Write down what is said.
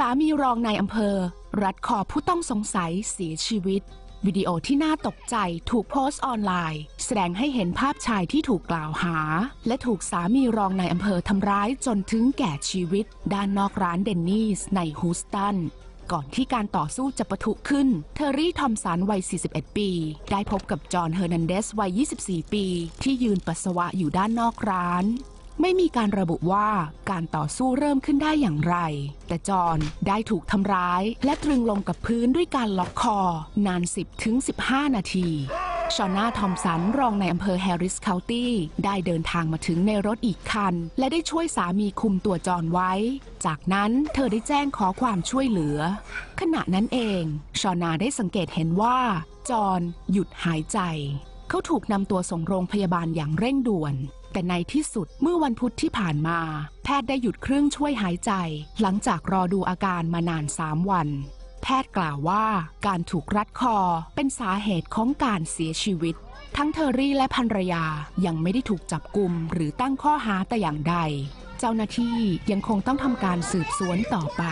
สามีรองนายอำเภอ รัดคอผู้ต้องสงสัยเสียชีวิต วิดีโอที่น่าตกใจถูกโพสต์ออนไลน์ แสดงให้เห็นภาพชายที่ถูกกล่าวหา และถูกสามีรองนายอำเภอทำร้ายจนถึงแก่ชีวิต ด้านนอกร้านเดนนีสในฮูสตันก่อนที่การต่อสู้จะปะทุขึ้น เทอร์รี่ทอมสันวัย 41 ปี ได้พบกับจอห์นเฮอร์นันเดสวัย 24 ปี ที่ยืนปัสสาวะอยู่ด้านนอกร้าน ไม่มีการระบุว่าการต่อสู้เริ่มขึ้นได้อย่างไร แต่จอห์นได้ถูกทำร้าย และตรึงลงกับพื้นด้วยการล็อกคอ นาน 10ถึง15 นาทีชอนนาทอมสันรองในอำเภอแฮร์ริสเคานตี้ได้เดินทางมาถึงในรถอีกคัน และได้ช่วยสามีคุมตัวจอห์นไว้ จากนั้นเธอได้แจ้งขอความช่วยเหลือ ขณะนั้นเองชอนาได้สังเกตเห็นว่า จอห์นหยุดหายใจ เขาถูกนำตัวส่งโรงพยาบาลอย่างเร่งด่วน แต่ในที่สุดเมื่อวันพุธที่ผ่านมา แพทย์ได้หยุดเครื่องช่วยหายใจ หลังจากรอดูอาการมานาน3วัน แพทย์กล่าวว่าการถูกรัดคอเป็นสาเหตุของการเสียชีวิต ทั้งเทอรี่และภรรยายังไม่ได้ถูกจับกลุ่มหรือตั้งข้อหาแต่อย่างใด เจ้าหน้าที่ยังคงต้องทำการสืบสวนต่อไป